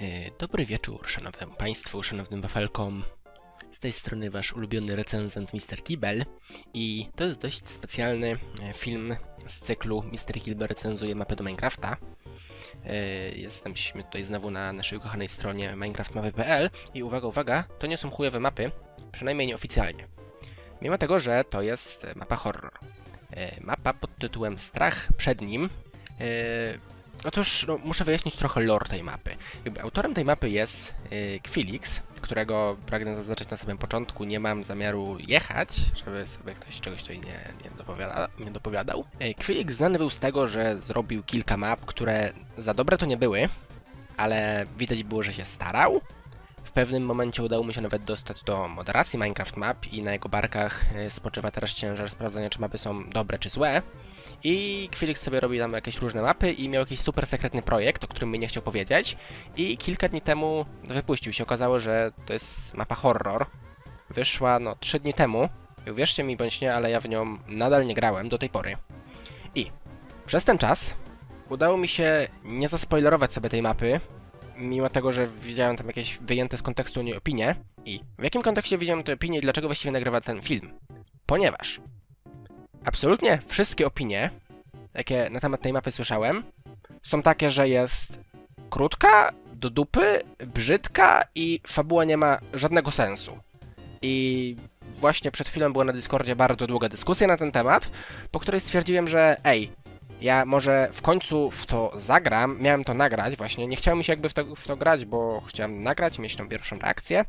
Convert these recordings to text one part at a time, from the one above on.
E, Dobry wieczór, szanownym Państwu, szanownym wafelkom. Z tej strony Wasz ulubiony recenzent Mr. Kibel i to jest dość specjalny e, film z cyklu Mr. Kibel recenzuje mapę do Minecrafta. E, Jesteśmy tutaj znowu na naszej ukochanej stronie minecraftmapy.pl i uwaga, uwaga, to nie są chujowe mapy, przynajmniej nieoficjalnie. Mimo tego, że to jest mapa horror. Mapa pod tytułem Strach przed nim. Otóż no, muszę wyjaśnić trochę lore tej mapy. Autorem tej mapy jest yy, którego pragnę zaznaczyć na samym początku. Nie mam zamiaru jechać, żeby sobie ktoś czegoś tutaj nie, nie, dopowiada, nie dopowiadał. Yy, znany był z tego, że zrobił kilka map, które za dobre to nie były, ale widać było, że się starał. W pewnym momencie udało mu się nawet dostać do moderacji Minecraft Map i na jego barkach yy, spoczywa teraz ciężar sprawdzania, czy mapy są dobre czy złe. I Kwilix sobie robi tam jakieś różne mapy i miał jakiś super sekretny projekt, o którym mi nie chciał powiedzieć. I kilka dni temu wypuścił się. Okazało, że to jest mapa horror. Wyszła no 3 dni temu. Uwierzcie mi bądź nie, ale ja w nią nadal nie grałem do tej pory. I przez ten czas udało mi się nie zaspoilerować sobie tej mapy, mimo tego, że widziałem tam jakieś wyjęte z kontekstu nie opinie. I w jakim kontekście widziałem te opinie i dlaczego właściwie nagrywam ten film? Ponieważ absolutnie wszystkie opinie, jakie na temat tej mapy słyszałem, są takie, że jest krótka, do dupy, brzydka i fabuła nie ma żadnego sensu. I właśnie przed chwilą była na Discordzie bardzo długa dyskusja na ten temat, po której stwierdziłem, że ej, ja może w końcu w to zagram, miałem to nagrać właśnie, nie chciałem mi się jakby w to, w to grać, bo chciałem nagrać, mieć tą pierwszą reakcję,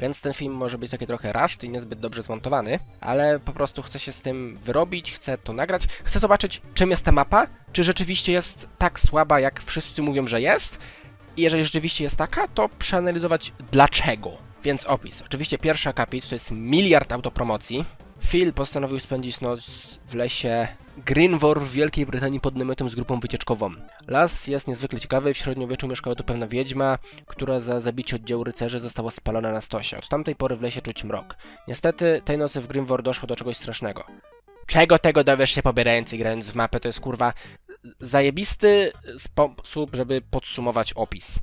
więc ten film może być taki trochę rushed i niezbyt dobrze zmontowany, ale po prostu chcę się z tym wyrobić, chcę to nagrać, chcę zobaczyć czym jest ta mapa, czy rzeczywiście jest tak słaba jak wszyscy mówią, że jest i jeżeli rzeczywiście jest taka, to przeanalizować dlaczego. Więc opis. Oczywiście pierwszy akapit to jest miliard autopromocji. Phil postanowił spędzić noc w lesie Greenvor w Wielkiej Brytanii pod namiotem z grupą wycieczkową. Las jest niezwykle ciekawy, w średniowieczu mieszkała tu pewna wiedźma, która za zabicie oddziału rycerzy została spalona na stosie. Od tamtej pory w lesie czuć mrok. Niestety tej nocy w Greenvor doszło do czegoś strasznego. Czego tego dowiesz się pobierając i grając w mapę? To jest kurwa zajebisty sposób, żeby podsumować opis.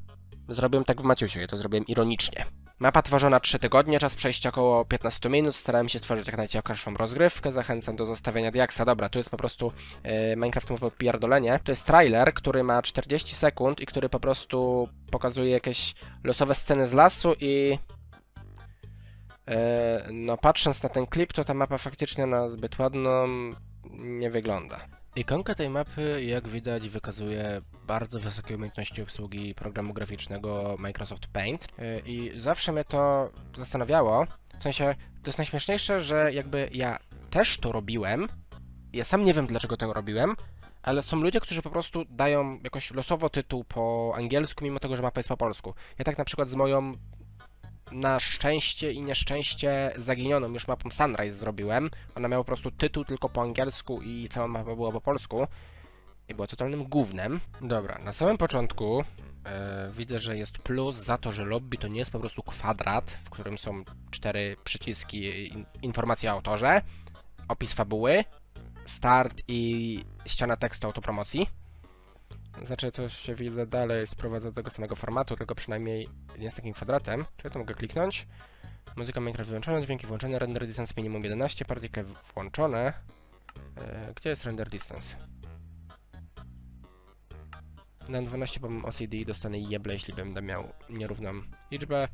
Zrobiłem tak w Maciusiu, ja to zrobiłem ironicznie. Mapa tworzona 3 tygodnie, czas przejścia około 15 minut. Starałem się stworzyć jak najciekawszą rozgrywkę. Zachęcam do zostawienia diaksa. Dobra, tu jest po prostu yy, Minecraftowe pierdolenie. To jest trailer, który ma 40 sekund i który po prostu pokazuje jakieś losowe sceny z lasu i E, no patrząc na ten klip, to ta mapa faktycznie na zbyt ładną nie wygląda. Ikonka tej mapy, jak widać, wykazuje bardzo wysokie umiejętności obsługi programu graficznego Microsoft Paint E, i zawsze mnie to zastanawiało, w sensie, to jest najśmieszniejsze, że jakby ja też to robiłem, ja sam nie wiem dlaczego to robiłem, ale są ludzie, którzy po prostu dają jakoś losowo tytuł po angielsku, mimo tego, że mapa jest po polsku. Ja tak na przykład z moją na szczęście i nieszczęście zaginioną już mapą Sunrise zrobiłem. Ona miała po prostu tytuł tylko po angielsku i cała mapa była po polsku. I była totalnym gównem. Dobra, na samym początku e, widzę, że jest plus za to, że lobby to nie jest po prostu kwadrat, w którym są cztery przyciski, in, informacja o autorze, opis fabuły, start i ściana tekstu autopromocji. Znaczy to się widzę dalej sprowadza do tego samego formatu, tylko przynajmniej nie z takim kwadratem. Czy ja to mogę kliknąć? Muzyka Minecraft wyłączona, dźwięki włączone, render distance minimum 11, particle włączone. E, gdzie jest render distance? Dam 12, bo mam OCD i dostanę jeble, jeśli będę miał nierówną liczbę.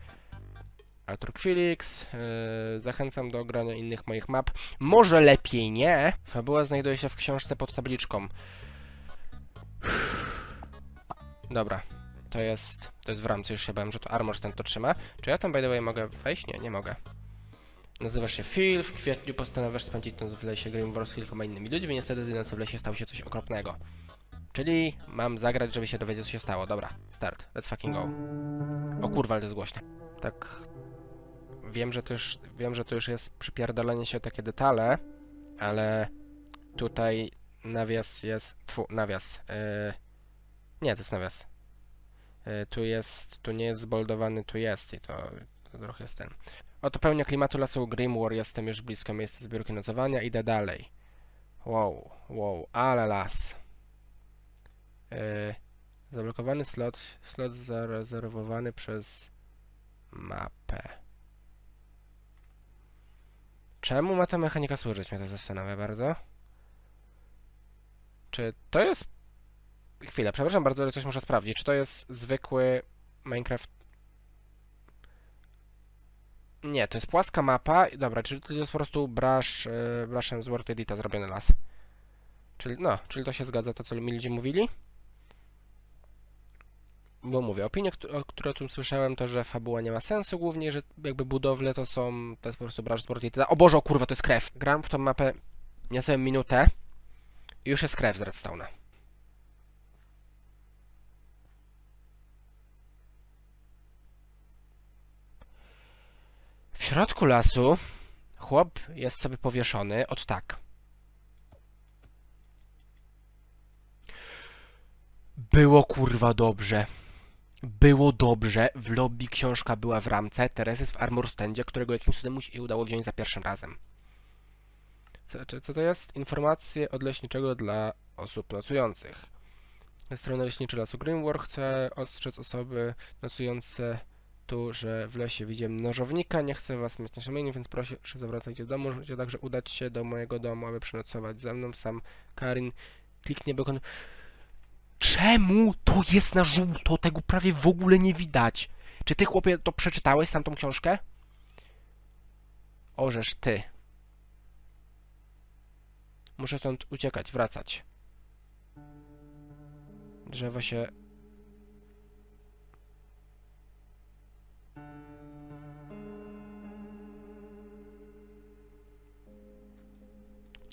Artur Kwilix, e, zachęcam do grania innych moich map. Może lepiej nie. Fabuła znajduje się w książce pod tabliczką. Dobra, to jest, to jest w ramce, już się bałem, że to Armor ten to trzyma. Czy ja tam by the way mogę wejść? Nie, nie mogę. Nazywasz się Phil, w kwietniu postanawiasz spędzić noc w lesie Grimwar z kilkoma innymi ludźmi, niestety tej nocy w lesie stało się coś okropnego. Czyli mam zagrać, żeby się dowiedzieć, co się stało. Dobra, start. Let's fucking go. O kurwa, ale to jest głośne. Tak... Wiem, że to już, wiem, że to już jest przypierdolenie się o takie detale, ale tutaj nawias jest... Tfu, nawias. Yy... Nie, to jest nawias. Yy, tu jest, tu nie jest zboldowany, tu jest i to, to trochę jest ten. Oto pełnia klimatu lasu Grimwar, jestem już blisko miejsca zbiórki nocowania, idę dalej. Wow, wow, ale las. Yy, Zablokowany slot, slot zarezerwowany przez mapę. Czemu ma ta mechanika służyć? Mnie to zastanawia bardzo. Czy to jest... Chwilę, przepraszam bardzo, ale coś muszę sprawdzić. Czy to jest zwykły Minecraft... Nie, to jest płaska mapa. Dobra, czyli to jest po prostu brush, yy, brushem z Word Edita zrobiony las. Czyli, no, czyli to się zgadza, to co mi ludzie mówili. Bo mówię, opinie, które tym słyszałem, to że fabuła nie ma sensu głównie, że jakby budowle to są, to jest po prostu brush z Word Edita. O Boże, o kurwa, to jest krew. Gram w tą mapę niecałą minutę i już jest krew z Redstone'a. W środku lasu chłop jest sobie powieszony od tak. Było kurwa dobrze. Było dobrze. W lobby książka była w ramce. Teraz jest w armor standzie, którego jakimś cudem mu się udało wziąć za pierwszym razem. Co, co to jest? Informacje od leśniczego dla osób nocujących. Ze strony leśniczy lasu Grimwar chce ostrzec osoby nocujące że w lesie widziałem nożownika, nie chcę was mieć na szamieniu, więc proszę zawracajcie do domu, możecie także udać się do mojego domu, aby przenocować ze mną, sam Karin, kliknie bekon... Czemu to jest na żółto? Tego prawie w ogóle nie widać. Czy ty, chłopie, to przeczytałeś, tamtą książkę? Orzesz, ty. Muszę stąd uciekać, wracać. Drzewo się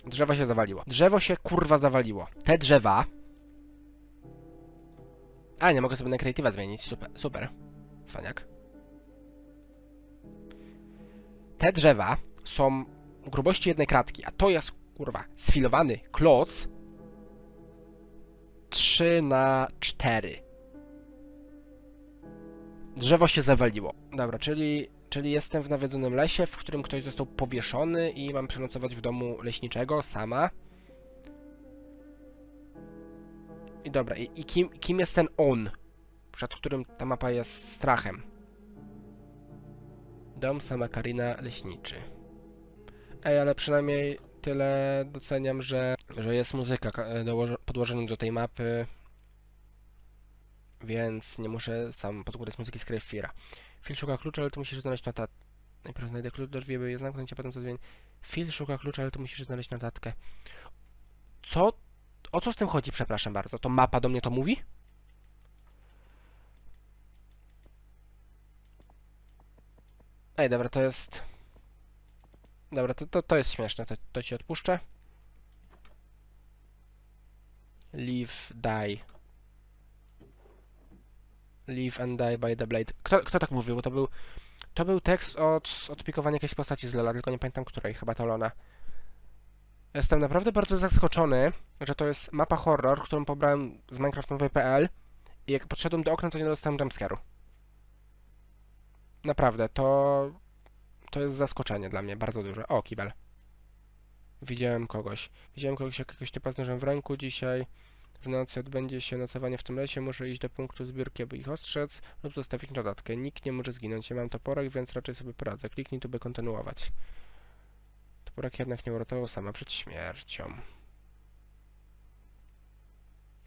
Drzewo się zawaliło. Drzewo się kurwa zawaliło. Te drzewa. A, nie mogę sobie na creative'a zmienić. Super, super. Cwaniak. Te drzewa są grubości jednej kratki, a to jest kurwa sfilowany kloc 3 na 4. Drzewo się zawaliło. Dobra, czyli, czyli jestem w nawiedzonym lesie, w którym ktoś został powieszony i mam przenocować w domu leśniczego sama. I dobra, i, i kim, kim jest ten on, przed którym ta mapa jest strachem? Dom sama Karina leśniczy. Ej, ale przynajmniej tyle doceniam, że, że jest muzyka podłożona do tej mapy, więc nie muszę sam podkładać muzyki z Crayfira. Phil szuka klucza, ale ty musisz znaleźć notat... Najpierw znajdę klucz do drzwi, by je zamknąć, a potem zadzwonię. Phil szuka klucza, ale ty musisz znaleźć notatkę. Co? O co z tym chodzi, przepraszam bardzo? To mapa do mnie to mówi? Ej, dobra, to jest... Dobra, to, to, to jest śmieszne, to, to ci odpuszczę. Live, die. Live and die by the blade. Kto, kto tak mówił? Bo to był... To był tekst od odpikowania jakiejś postaci z Lola, tylko nie pamiętam której, chyba to Lona. Jestem naprawdę bardzo zaskoczony, że to jest mapa horror, którą pobrałem z minecraft.pl i jak podszedłem do okna, to nie dostałem jumpscare'u. Naprawdę, to... To jest zaskoczenie dla mnie, bardzo duże. O, kibel. Widziałem kogoś. Widziałem kogoś, jakiegoś typa z w ręku dzisiaj. W nocy odbędzie się nocowanie w tym lesie. Muszę iść do punktu zbiórki, aby ich ostrzec lub zostawić notatkę. Nikt nie może zginąć. Ja mam toporek, więc raczej sobie poradzę. Kliknij tu, by kontynuować. Toporek jednak nie uratował sama przed śmiercią.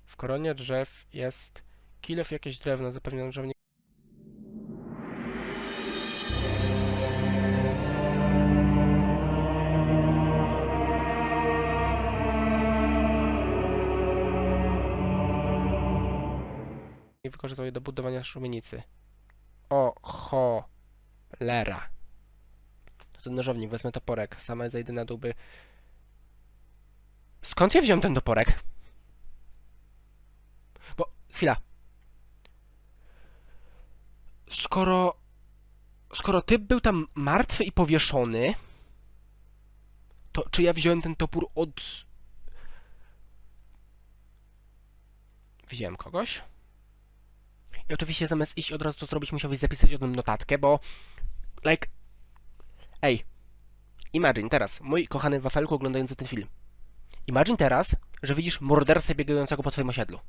W koronie drzew jest kilof jakieś drewno, zapewnione, że wykorzystał je do budowania szumienicy. O cholera. To ten nożownik, wezmę toporek. Sama zejdę na dół. Skąd ja wziąłem ten toporek? Bo, chwila. Skoro... Skoro typ był tam martwy i powieszony, to czy ja wziąłem ten topór od... Widziałem kogoś? I oczywiście zamiast iść od razu to zrobić, musiałbyś zapisać o tym notatkę, bo... Like... Ej. Imagine teraz, mój kochany wafelku oglądający ten film. Imagine teraz, że widzisz mordercę biegającego po twoim osiedlu.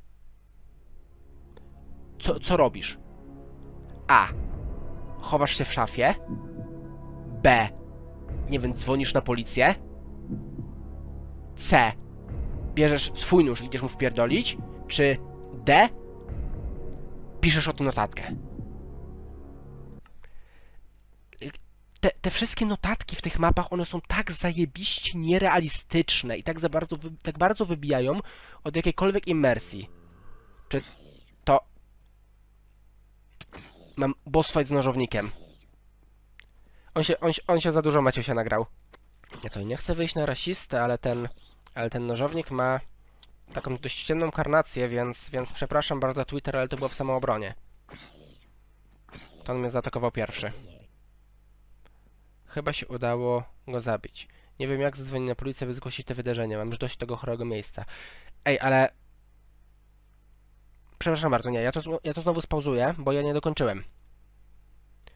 co, co robisz? A. Chowasz się w szafie. B. Nie wiem, dzwonisz na policję. C. Bierzesz swój nóż i idziesz mu wpierdolić. Czy D. Piszesz o tym notatkę. Te, te wszystkie notatki w tych mapach, one są tak zajebiście nierealistyczne i tak za bardzo, tak bardzo wybijają od jakiejkolwiek imersji. Czy to... Mam boss fight z nożownikiem. On się, on, on się za dużo Maciusia nagrał. Ja to nie chcę wyjść na rasistę, ale ten, ale ten nożownik ma taką dość ciemną karnację, więc, więc przepraszam bardzo Twitter, ale to było w samoobronie. To on mnie zaatakował pierwszy. Chyba się udało go zabić. Nie wiem jak zadzwonić na policję, by zgłosić te wydarzenia. Mam już dość tego chorego miejsca. Ej, ale... Przepraszam bardzo, nie, ja to, ja to znowu spauzuję, bo ja nie dokończyłem.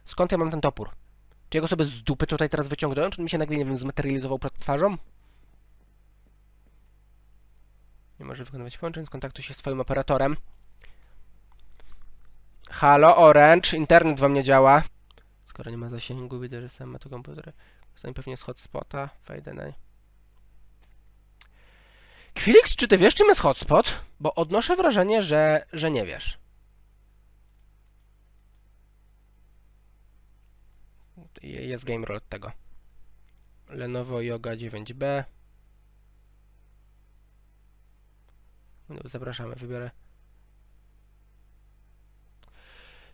Skąd ja mam ten topór? Czy ja go sobie z dupy tutaj teraz wyciągnąłem? Czy on mi się nagle, nie wiem, zmaterializował przed twarzą? Może wykonywać połączeń, skontaktuj się z swoim operatorem. Halo, Orange, internet wam nie działa. Skoro nie ma zasięgu, widzę, że sam ma tu komputer. Korzystam pewnie z hotspota. Wejdę na... Kwilix, czy ty wiesz, czym jest hotspot? Bo odnoszę wrażenie, że, że nie wiesz. Je- Jest game roll od tego. Lenovo Yoga 9B. No, Zapraszamy, wybiorę.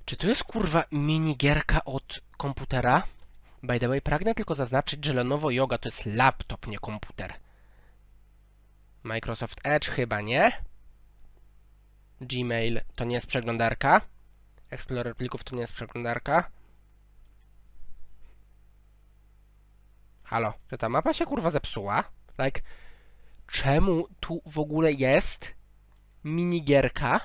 Czy to jest kurwa minigierka od komputera? By the way, pragnę tylko zaznaczyć, że Lenovo Yoga to jest laptop, nie komputer. Microsoft Edge chyba nie. Gmail to nie jest przeglądarka. Explorer plików to nie jest przeglądarka. Halo, czy ta mapa się kurwa zepsuła? Like, czemu tu w ogóle jest minigierka?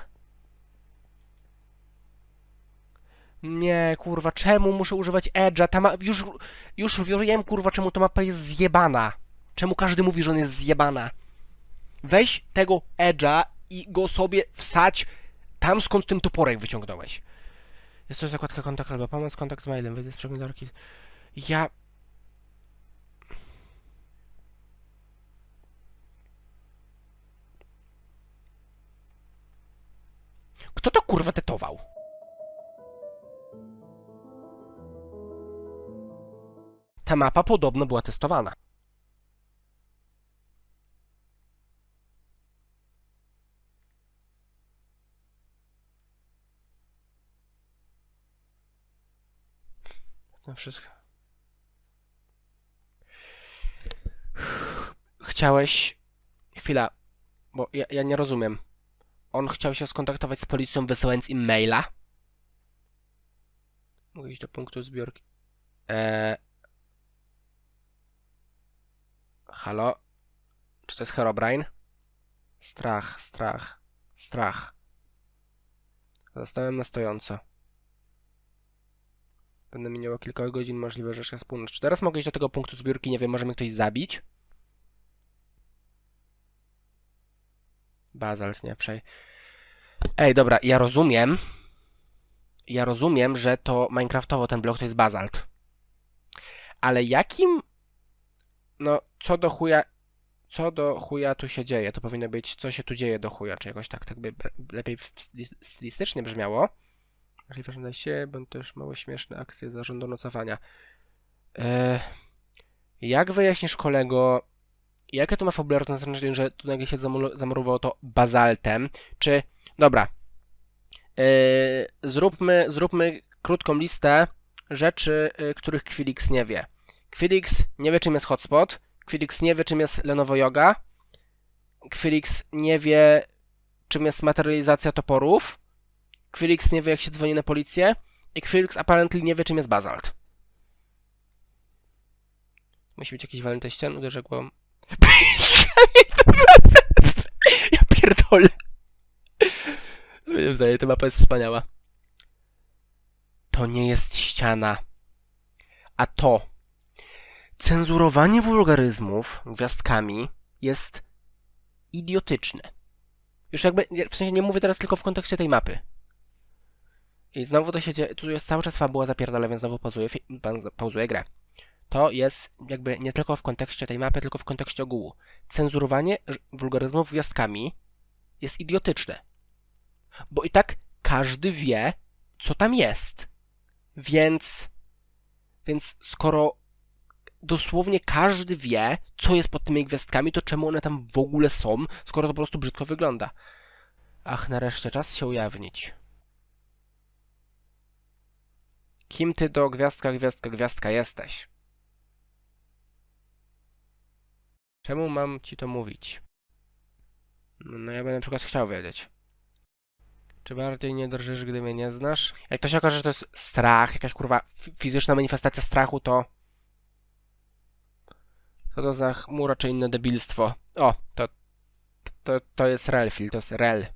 Nie, kurwa, czemu muszę używać Edge'a? Ta ma... już, już wiem, kurwa, czemu ta mapa jest zjebana. Czemu każdy mówi, że on jest zjebana. Weź tego Edge'a i go sobie wsać tam, skąd ten toporek wyciągnąłeś. Jest to zakładka kontakt albo pomoc, kontakt z mailem, wyjdę z przeglądarki. Ja... Kto to kurwa tetował? Ta mapa podobno była testowana. To wszystko. Chciałeś... Chwila, bo ja, ja nie rozumiem. On chciał się skontaktować z policją wysyłając im maila? Mogę iść do punktu zbiorki. Eee... Halo? Czy to jest Herobrine? Strach, strach, strach. Zostałem na stojąco. Będę minęło kilka godzin, możliwe, że już jest północ. Czy teraz mogę iść do tego punktu zbiórki? Nie wiem, może mnie ktoś zabić? Bazalt, nie, przej. Ej, dobra, ja rozumiem. Ja rozumiem, że to Minecraftowo ten blok to jest bazalt. Ale jakim... No, co do chuja... Co do chuja tu się dzieje? To powinno być, co się tu dzieje do chuja, czy jakoś tak, tak by lepiej styli- stylistycznie brzmiało. Że na się, będą też mało śmieszne akcje zarządu nocowania. Eee, jak wyjaśnisz kolego, jakie to ma fabularne znaczenie, że tu nagle się zamu- zamurowało to bazaltem? Czy, dobra, eee, zróbmy, zróbmy krótką listę rzeczy, y, których Kwilix nie wie. Kwilix nie wie, czym jest hotspot. Kwilix nie wie, czym jest Lenovo Yoga. Kwilix nie wie, czym jest materializacja toporów. Kwilix nie wie, jak się dzwoni na policję. I Kwilix apparently nie wie, czym jest bazalt. Musi być jakiś walnięty ścian, uderzę głową. Ja pierdolę. Zmieniam zdanie, ta mapa jest wspaniała. To nie jest ściana. A to cenzurowanie wulgaryzmów gwiazdkami jest idiotyczne. Już jakby, w sensie nie mówię teraz tylko w kontekście tej mapy. I znowu to się dzieje, tu jest cały czas fabuła zapierdala, więc znowu pauzuję, pauzuję grę. To jest jakby nie tylko w kontekście tej mapy, tylko w kontekście ogółu. Cenzurowanie wulgaryzmów gwiazdkami jest idiotyczne. Bo i tak każdy wie, co tam jest. Więc, więc skoro dosłownie każdy wie, co jest pod tymi gwiazdkami, to czemu one tam w ogóle są, skoro to po prostu brzydko wygląda? Ach, nareszcie czas się ujawnić. Kim ty do gwiazdka, gwiazdka, gwiazdka jesteś? Czemu mam ci to mówić? No ja bym na przykład chciał wiedzieć. Czy bardziej nie drżysz, gdy mnie nie znasz? Jak to się okaże, że to jest strach, jakaś kurwa fi- fizyczna manifestacja strachu, to... To za chmura czy inne debilstwo? O, to... To, to jest Relfil, to jest Rel.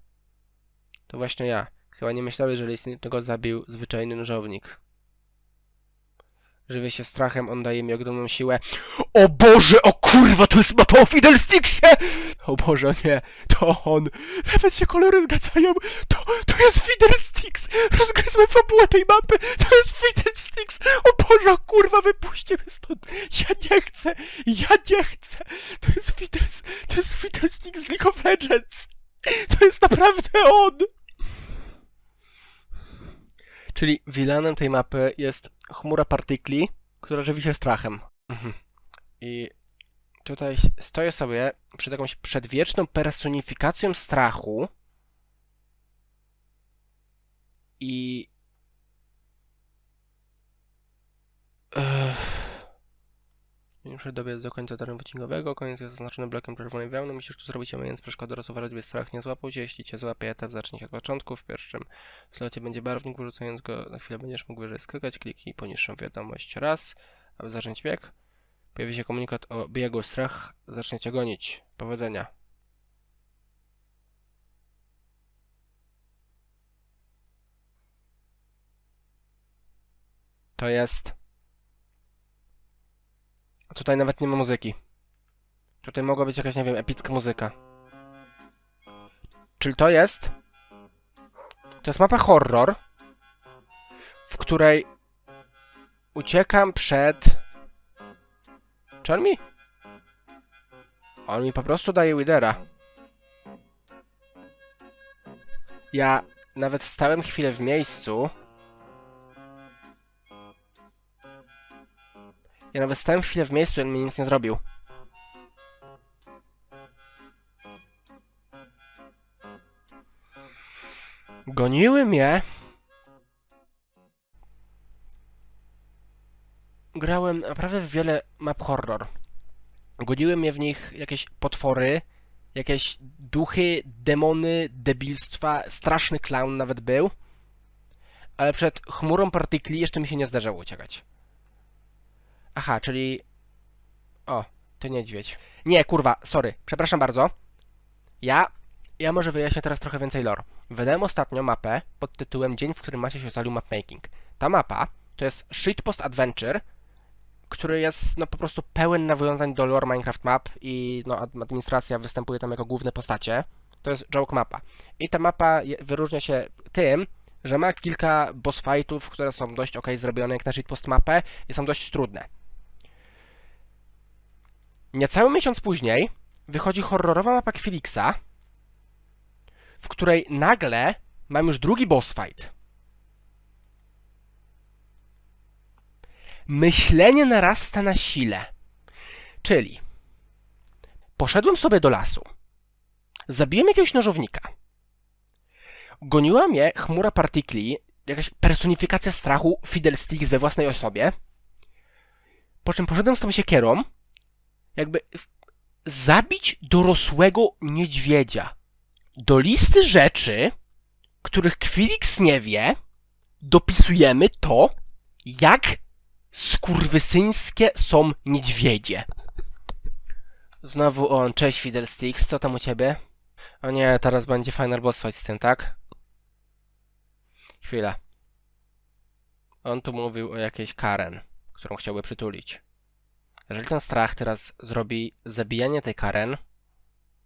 To właśnie ja. Chyba nie myślałeś, że istniego zabił zwyczajny nożownik. Żywię się strachem, on daje mi ogromną siłę. O Boże, o kurwa, to jest mapa o Fiddlesticksie! O Boże, nie, to on. Nawet się kolory zgadzają. To, to jest Fiddlesticks! Rozgryzłem fabułę tej mapy. To jest Fiddlesticks! O Boże, o kurwa, wypuśćcie mnie stąd. Ja nie chcę, ja nie chcę. To jest Fiddles, to jest Fiddlesticks z League of Legends. To jest naprawdę on. Czyli vilanem tej mapy jest chmura partykli, która żywi się strachem. Mhm. I tutaj stoję sobie przed jakąś przedwieczną personifikacją strachu i Ech. Muszę dobiec do końca terenu wycinkowego. Koniec jest zaznaczony blokiem czerwonej wełny. Musisz tu zrobić omijając przeszkody oraz uważać, by strach nie złapał cię. Jeśli cię złapie etap, zacznij od początku. W pierwszym slocie będzie barwnik, wyrzucając go na chwilę będziesz mógł wyżej skakać. Kliknij poniższą wiadomość raz, aby zacząć bieg. Pojawi się komunikat o biegu. Strach zacznie cię gonić. Powodzenia. To jest... Tutaj nawet nie ma muzyki. Tutaj mogła być jakaś, nie wiem, epicka muzyka. Czyli to jest... To jest mapa horror, w której uciekam przed... Czy on mi? On mi po prostu daje Widera. Ja nawet stałem chwilę w miejscu. Ja nawet stałem chwilę w miejscu on mi nic nie zrobił. Goniły mnie. Grałem naprawdę w wiele map horror. Goniły mnie w nich jakieś potwory, jakieś duchy, demony, debilstwa, straszny clown nawet był. Ale przed chmurą partykli jeszcze mi się nie zdarzało uciekać. Aha, czyli... O, to niedźwiedź. Nie, kurwa, sorry, przepraszam bardzo. Ja... Ja może wyjaśnię teraz trochę więcej lore. Wydałem ostatnio mapę pod tytułem Dzień, w którym macie się ocalił mapmaking. Ta mapa to jest shitpost adventure, który jest no po prostu pełen nawiązań do lore Minecraft map i no ad- administracja występuje tam jako główne postacie. To jest joke mapa. I ta mapa wyróżnia się tym, że ma kilka boss fightów, które są dość ok zrobione jak na shitpost mapę i są dość trudne. Niecały miesiąc później wychodzi horrorowa mapa Kwilixa, w której nagle mam już drugi boss fight. Myślenie narasta na sile. Czyli poszedłem sobie do lasu, zabiłem jakiegoś nożownika, goniła mnie chmura partykli, jakaś personifikacja strachu Fiddlesticks we własnej osobie, po czym poszedłem z tą siekierą, jakby zabić dorosłego niedźwiedzia. Do listy rzeczy, których Kwilix nie wie, dopisujemy to, jak skurwysyńskie są niedźwiedzie. Znowu on, cześć Fiddlesticks, co tam u ciebie? O nie, teraz będzie final boss fight z tym, tak? Chwila. On tu mówił o jakiejś Karen, którą chciałby przytulić. Jeżeli ten strach teraz zrobi zabijanie tej Karen,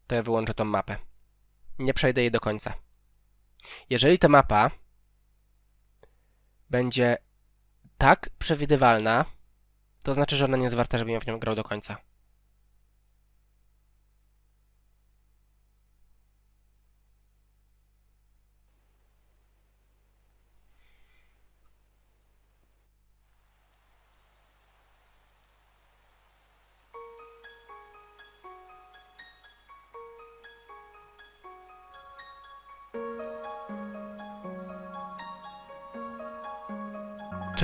to ja wyłączę tą mapę. Nie przejdę jej do końca. Jeżeli ta mapa będzie tak przewidywalna, to znaczy, że ona nie jest warta, żebym ja w nią grał do końca.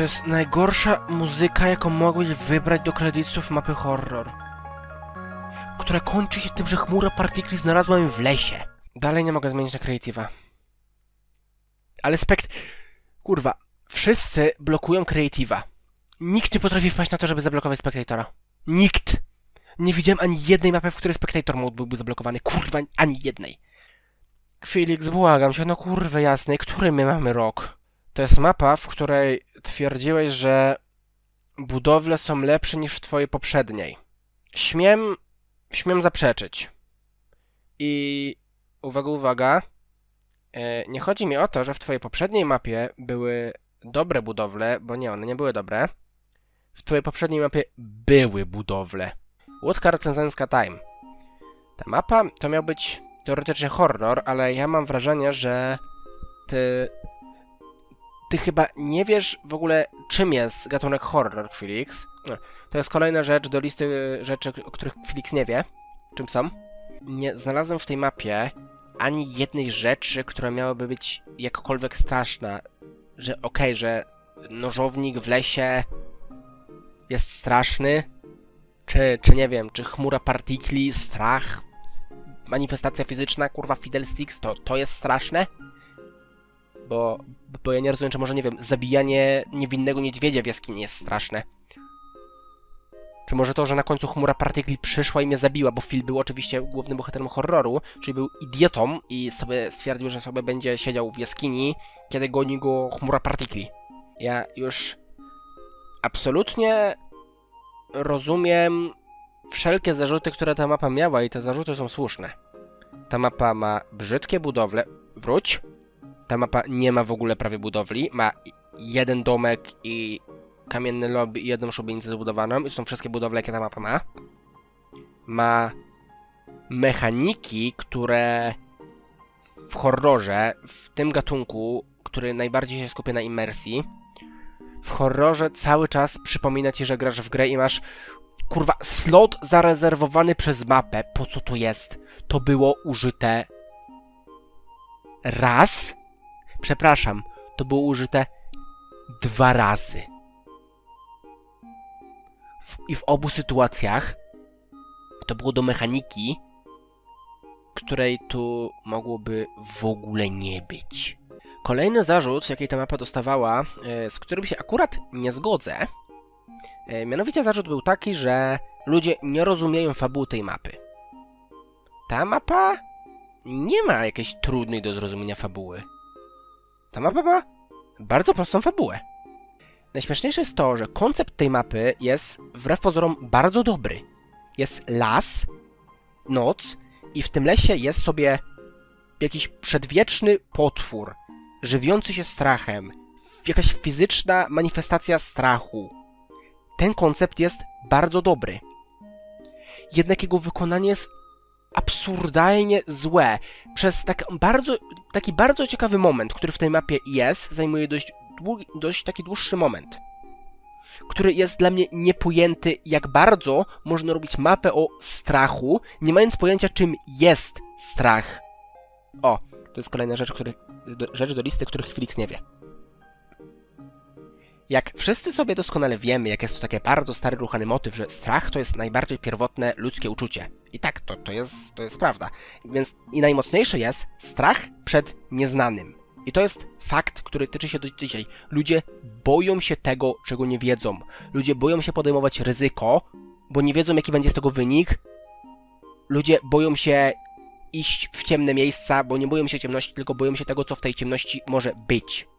To jest najgorsza muzyka, jaką mogłeś wybrać do kredytów mapy horror. Która kończy się tym, że chmura partikli znalazłem w lesie. Dalej nie mogę zmienić na creative'a. Ale spekt... Kurwa, wszyscy blokują creative'a. Nikt nie potrafi wpaść na to, żeby zablokować spektatora. Nikt! Nie widziałem ani jednej mapy, w której spektator mode byłby zablokowany. Kurwa, ani jednej. Felix, błagam cię, no kurwa jasnej, który my mamy rok? To jest mapa, w której twierdziłeś, że budowle są lepsze niż w twojej poprzedniej. Śmiem, śmiem zaprzeczyć. I uwaga, uwaga. e, Nie chodzi mi o to, że w twojej poprzedniej mapie były dobre budowle, bo nie, one nie były dobre. W twojej poprzedniej mapie były budowle. Łódka recenzencka Time. Ta mapa to miał być teoretycznie horror, ale ja mam wrażenie, że ty ty chyba nie wiesz w ogóle, czym jest gatunek horror, Felix. No, To jest kolejna rzecz do listy rzeczy, o których Felix nie wie. Czym są? Nie znalazłem w tej mapie ani jednej rzeczy, która miałaby być jakkolwiek straszna. Że okej, że nożownik w lesie jest straszny, czy, czy nie wiem, czy chmura partikli, strach, manifestacja fizyczna, kurwa Fiddlesticks, to, to jest straszne? Bo, bo ja nie rozumiem, czy może, nie wiem, zabijanie niewinnego niedźwiedzia w jaskini jest straszne. Czy może to, że na końcu chmura partikli przyszła i mnie zabiła, bo Phil był oczywiście głównym bohaterem horroru, czyli był idiotą i sobie stwierdził, że sobie będzie siedział w jaskini, kiedy goni go chmura partikli. Ja już absolutnie rozumiem wszelkie zarzuty, które ta mapa miała i te zarzuty są słuszne. Ta mapa ma brzydkie budowle. Wróć. Ta mapa nie ma w ogóle prawie budowli. Ma jeden domek i kamienny lobby i jedną szubienicę zbudowaną. I to są wszystkie budowle, jakie ta mapa ma. Ma mechaniki, które w horrorze, w tym gatunku, który najbardziej się skupia na imersji, w horrorze cały czas przypomina ci, że grasz w grę i masz kurwa slot zarezerwowany przez mapę. Po co to jest? To było użyte raz? Przepraszam, to było użyte dwa razy. W, I w obu sytuacjach to było do mechaniki, której tu mogłoby w ogóle nie być. Kolejny zarzut, jaki ta mapa dostawała, e, z którym się akurat nie zgodzę, e, mianowicie zarzut był taki, że ludzie nie rozumieją fabuły tej mapy. Ta mapa nie ma jakiejś trudnej do zrozumienia fabuły. Ta mapa ma bardzo prostą fabułę. Najśmieszniejsze jest to, że koncept tej mapy jest wbrew pozorom bardzo dobry. Jest las, noc i w tym lesie jest sobie jakiś przedwieczny potwór, żywiący się strachem, jakaś fizyczna manifestacja strachu. Ten koncept jest bardzo dobry. Jednak jego wykonanie jest absurdalnie złe. Przez tak bardzo, taki bardzo ciekawy moment, który w tej mapie jest, zajmuje dość, długi, dość taki dłuższy moment. Który jest dla mnie niepojęty, jak bardzo można robić mapę o strachu, nie mając pojęcia, czym jest strach. O, to jest kolejna rzecz, który, do, rzecz do listy, których Felix nie wie. Jak wszyscy sobie doskonale wiemy, jak jest to taki bardzo stary, ruchany motyw, że strach to jest najbardziej pierwotne ludzkie uczucie. I tak, to, to, jest, to jest prawda. Więc i najmocniejszy jest strach przed nieznanym. I to jest fakt, który tyczy się do dzisiaj. Ludzie boją się tego, czego nie wiedzą. Ludzie boją się podejmować ryzyko, bo nie wiedzą, jaki będzie z tego wynik. Ludzie boją się iść w ciemne miejsca, bo nie boją się ciemności, tylko boją się tego, co w tej ciemności może być.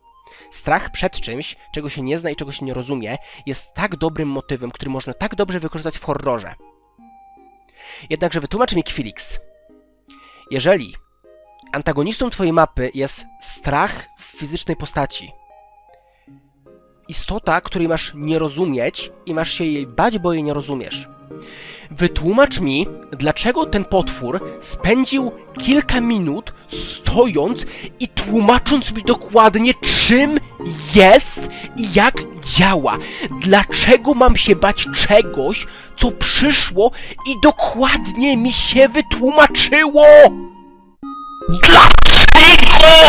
Strach przed czymś, czego się nie zna i czego się nie rozumie, jest tak dobrym motywem, który można tak dobrze wykorzystać w horrorze. Jednakże wytłumacz mi Kwilix. Jeżeli antagonistą twojej mapy jest strach w fizycznej postaci, istota, której masz nie rozumieć i masz się jej bać, bo jej nie rozumiesz. Wytłumacz mi, dlaczego ten potwór spędził kilka minut stojąc i tłumacząc mi dokładnie, czym jest i jak działa. Dlaczego mam się bać czegoś, co przyszło i dokładnie mi się wytłumaczyło? Dlaczego?